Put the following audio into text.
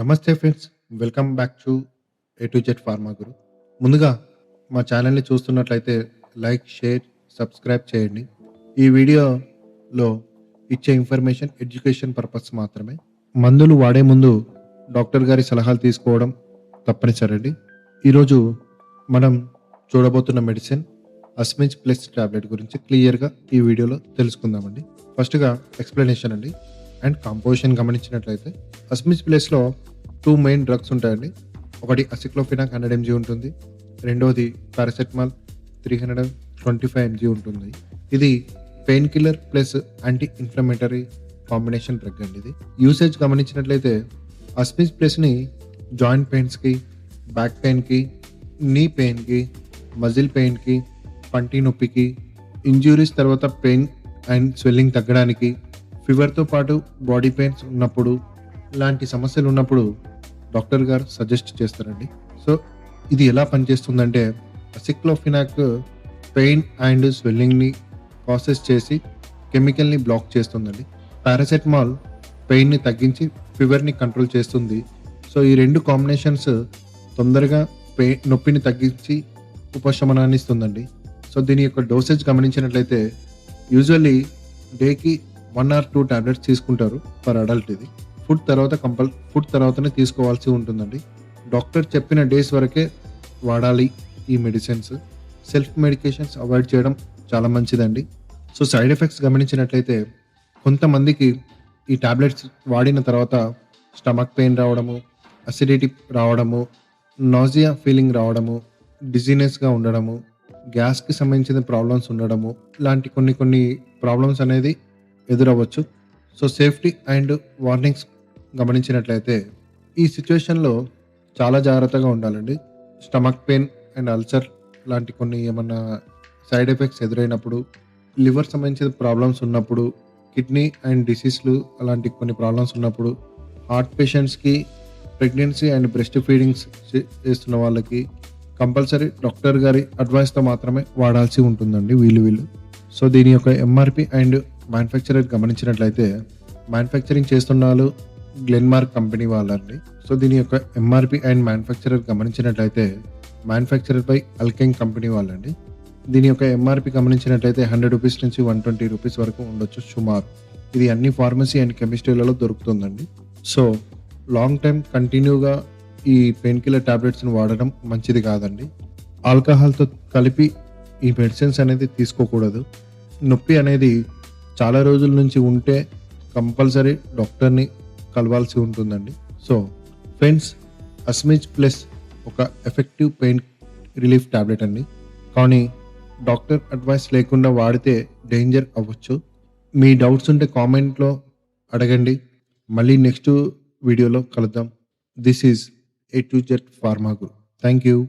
నమస్తే friends welcome back to A to Z pharma Guru ముందుగా మా ఛానల్ని చూస్తున్నట్లయితే లైక్ షేర్ సబ్స్క్రైబ్ చేయండి. ఈ వీడియోలో ఇచ్చే ఇన్ఫర్మేషన్ ఎడ్యుకేషన్ పర్పస్ మాత్రమే. మందులు వాడే ముందు డాక్టర్ గారి సలహాలు తీసుకోవడం తప్పనిసరి అండి. ఈరోజు మనం చూడబోతున్న మెడిసిన్ అస్మిన్స్ ప్లస్ టాబ్లెట్ గురించి క్లియర్గా ఈ వీడియోలో తెలుసుకుందామండి. ఫస్ట్గా ఎక్స్ప్లెనేషన్ అండి. అండ్ కాంపోజిషన్ గమనించినట్లయితే అస్మిస్ ప్లేస్లో టూ మెయిన్ డ్రగ్స్ ఉంటాయండి. ఒకటి అసిక్లోఫినాక్ హండ్రెడ్ ఎంజీ ఉంటుంది. రెండోది paracetamol three hundred twenty five MG ఉంటుంది. ఇది pain killer plus anti inflammatory combination drug అండి ఇది. యూసేజ్ గమనించినట్లయితే అస్మిస్ ప్లేస్ని జాయింట్ పెయిన్స్కి బ్యాక్ పెయిన్కి నీ పెయిన్కి మజిల్ పెయిన్కి పంటి నొప్పికి ఇంజ్యూరీస్ తర్వాత పెయిన్ అండ్ స్వెల్లింగ్ తగ్గడానికి ఫీవర్తో పాటు బాడీ పెయిన్స్ ఉన్నప్పుడు ఇలాంటి సమస్యలు ఉన్నప్పుడు డాక్టర్ గారు సజెస్ట్ చేస్తారండి. సో ఇది ఎలా పనిచేస్తుందంటే అసిక్లోఫినాక్ పెయిన్ అండ్ స్వెల్లింగ్ని ప్రాసెస్ చేసి కెమికల్ని బ్లాక్ చేస్తుందండి. పారాసెటమాల్ పెయిన్ని తగ్గించి ఫీవర్ని కంట్రోల్ చేస్తుంది. సో ఈ రెండు కాంబినేషన్స్ తొందరగా పెయి నొప్పిని తగ్గించి ఉపశమనాన్ని ఇస్తుందండి. సో దీని యొక్క డోసేజ్ గమనించినట్లయితే యూజువల్లీ డేకి వన్ ఆర్ టూ టాబ్లెట్స్ తీసుకుంటారు పర్ అడల్ట్ ఇది. ఫుడ్ తర్వాత కంపల్ ఫుడ్ తర్వాతనే తీసుకోవాల్సి ఉంటుందండి. డాక్టర్ చెప్పిన డేస్ వరకే వాడాలి ఈ మెడిసిన్స్. సెల్ఫ్ మెడికేషన్స్ అవాయిడ్ చేయడం చాలా మంచిదండి. సో సైడ్ ఎఫెక్ట్స్ గమనించినట్లయితే కొంతమందికి ఈ టాబ్లెట్స్ వాడిన తర్వాత స్టమక్ పెయిన్ రావడము అసిడిటీ రావడము నాజియా ఫీలింగ్ రావడము డిజీనెస్గా ఉండడము గ్యాస్కి సంబంధించిన ప్రాబ్లమ్స్ ఉండడము ఇలాంటి కొన్ని కొన్ని ప్రాబ్లమ్స్ అనేది ఎదురవ్వచ్చు. సో సేఫ్టీ అండ్ వార్నింగ్స్ గమనించినట్లయితే ఈ సిచ్యువేషన్లో చాలా జాగ్రత్తగా ఉండాలండి. స్టమక్ పెయిన్ అండ్ అల్సర్ లాంటి కొన్ని ఏమన్నా సైడ్ ఎఫెక్ట్స్ ఎదురైనప్పుడు లివర్ సంబంధించిన ప్రాబ్లమ్స్ ఉన్నప్పుడు కిడ్నీ అండ్ డిసీజ్లు అలాంటి కొన్ని ప్రాబ్లమ్స్ ఉన్నప్పుడు హార్ట్ పేషెంట్స్కి ప్రెగ్నెన్సీ అండ్ బ్రెస్ట్ ఫీడింగ్స్ చేస్తున్న వాళ్ళకి కంపల్సరీ డాక్టర్ గారి అడ్వైస్తో మాత్రమే వాడాల్సి ఉంటుందండి వీళ్ళు వీళ్ళు సో దీని యొక్క ఎంఆర్పి అండ్ మ్యానుఫ్యాక్చరర్ గమనించినట్లయితే మ్యానుఫ్యాక్చరింగ్ చేస్తున్న వాళ్ళు గ్లెన్మార్క్ కంపెనీ వాళ్ళండి. సో దీని యొక్క ఎంఆర్పి అండ్ మ్యానుఫ్యాక్చరర్ గమనించినట్లయితే మ్యానుఫ్యాక్చరర్ బై అల్కెంగ్ కంపెనీ వాళ్ళండి. దీని యొక్క ఎంఆర్పి గమనించినట్లయితే హండ్రెడ్ రూపీస్ నుంచి వన్ ట్వంటీ రూపీస్ వరకు ఉండొచ్చు సుమారు. ఇది అన్ని ఫార్మసీ అండ్ కెమిస్ట్రీలలో దొరుకుతుందండి. సో లాంగ్ టైం కంటిన్యూగా ఈ పెయిన్ కిల్లర్ టాబ్లెట్స్ని వాడడం మంచిది కాదండి. ఆల్కహాల్తో కలిపి ఈ మెడిసిన్స్ అనేది తీసుకోకూడదు. నొప్పి అనేది చాలా రోజుల నుంచి ఉంటే కంపల్సరీ డాక్టర్ని కలవాల్సి ఉంటుందండి. సో ఫ్రెండ్స్ అస్మిజ్ ప్లస్ ఒక ఎఫెక్టివ్ పెయిన్ రిలీఫ్ టాబ్లెట్ అండి. కానీ డాక్టర్ అడ్వైస్ లేకుండా వాడితే డేంజర్ అవ్వచ్చు. మీ డౌట్స్ ఉంటే కామెంట్లో అడగండి. మళ్ళీ నెక్స్ట్ వీడియోలో కలుద్దాం. This is A to Z pharma group. Thank you.